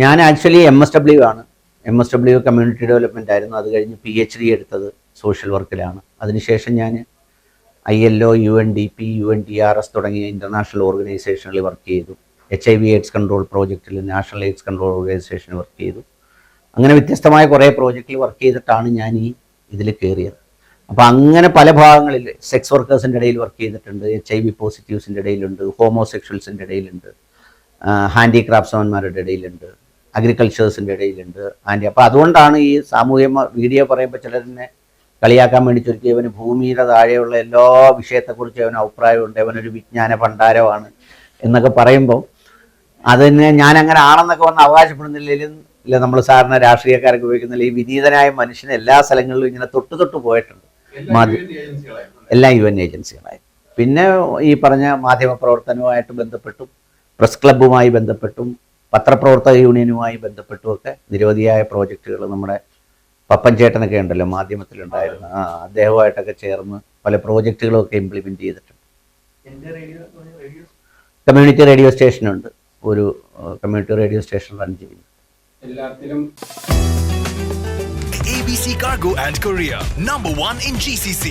ഞാൻ actually M S W ആണ്. M S W community development ആയിരുന്നു. അത് കഴിഞ്ഞ് പി എച്ച് ഡി എടുത്തത് സോഷ്യൽ വർക്കിലാണ് അതിനുശേഷം ഞാൻ I L O U N D P U N D R S തുടങ്ങിയ ഇന്റർനാഷണൽ ഓർഗനൈസേഷനിൽ വർക്ക് ചെയ്തു. H I V AIDS control പ്രോജക്റ്റിൽ നാഷണൽ എയ്ഡ്സ് കൺട്രോൾ ഓർഗനൈസേഷനിൽ വർക്ക് ചെയ്തു. അങ്ങനെ വ്യത്യസ്തമായ കുറേ പ്രോജക്റ്റിൽ വർക്ക് ചെയ്തിട്ടാണ് ഞാൻ ഈ ഇതിൽ കയറിയത് അപ്പോൾ അങ്ങനെ പല ഭാഗങ്ങളിൽ സെക്സ് വർക്കേഴ്സിന്റെ ഇടയിൽ വർക്ക് ചെയ്തിട്ടുണ്ട് എച്ച് ഐ വി പോസിറ്റീവ്സിന്റെ ഇടയിലുണ്ട് ഹോമോസെക്ഷൽസിന്റെ ഇടയിലുണ്ട് ഹാൻഡിക്രാഫ്റ്റ്സ്മാൻമാരുടെ ഇടയിലുണ്ട് അഗ്രികൾച്ചേഴ്സിന്റെ ഇടയിലുണ്ട് ആന്റി. അപ്പോൾ അതുകൊണ്ടാണ് ഈ സാമൂഹ്യ വീഡിയോ പറയുമ്പോൾ ചിലരിനെ കളിയാക്കാൻ വേണ്ടി ചുരുക്കി അവന് ഭൂമിയുടെ താഴെയുള്ള എല്ലാ വിഷയത്തെക്കുറിച്ച് അവന് അഭിപ്രായമുണ്ട്. അവനൊരു വിജ്ഞാന ഭണ്ഡാരമാണ് എന്നൊക്കെ പറയുമ്പോൾ അതിന് ഞാൻ അങ്ങനെ ആണെന്നൊക്കെ വന്ന് അവകാശപ്പെടുന്നില്ലെങ്കിലും ഇല്ല നമ്മൾ സാറിന് രാഷ്ട്രീയക്കാരൊക്കെ ഉപയോഗിക്കുന്നില്ല. ഈ വിനീതനായ മനുഷ്യൻ എല്ലാ സ്ഥലങ്ങളിലും ഇങ്ങനെ തൊട്ട് തൊട്ട് പോയിട്ടുണ്ട്. എല്ലാം യു എൻ ഏജൻസികളായി പിന്നെ ഈ പറഞ്ഞ മാധ്യമ പ്രവർത്തനവുമായിട്ട് ബന്ധപ്പെട്ടും പ്രസ് ക്ലബ്ബുമായി ബന്ധപ്പെട്ടും പത്രപ്രവർത്തക യൂണിയനുമായി ബന്ധപ്പെട്ടുമൊക്കെ നിരവധിയായ പ്രോജക്റ്റുകൾ നമ്മുടെ പപ്പൻ ചേട്ടനൊക്കെ ഉണ്ടല്ലോ മാധ്യമത്തിലുണ്ടായിരുന്നു. ആ അദ്ദേഹവുമായിട്ടൊക്കെ ചേർന്ന് പല പ്രോജക്റ്റുകളൊക്കെ ഇംപ്ലിമെന്റ് ചെയ്തിട്ടുണ്ട്. കമ്മ്യൂണിറ്റി റേഡിയോ സ്റ്റേഷനുണ്ട്. ഒരു കമ്മ്യൂണിറ്റി റേഡിയോ സ്റ്റേഷൻ റൺ ചെയ്യുന്നു. എല്ലാത്തിലും ABC Cargo and Korea, number one in GCC.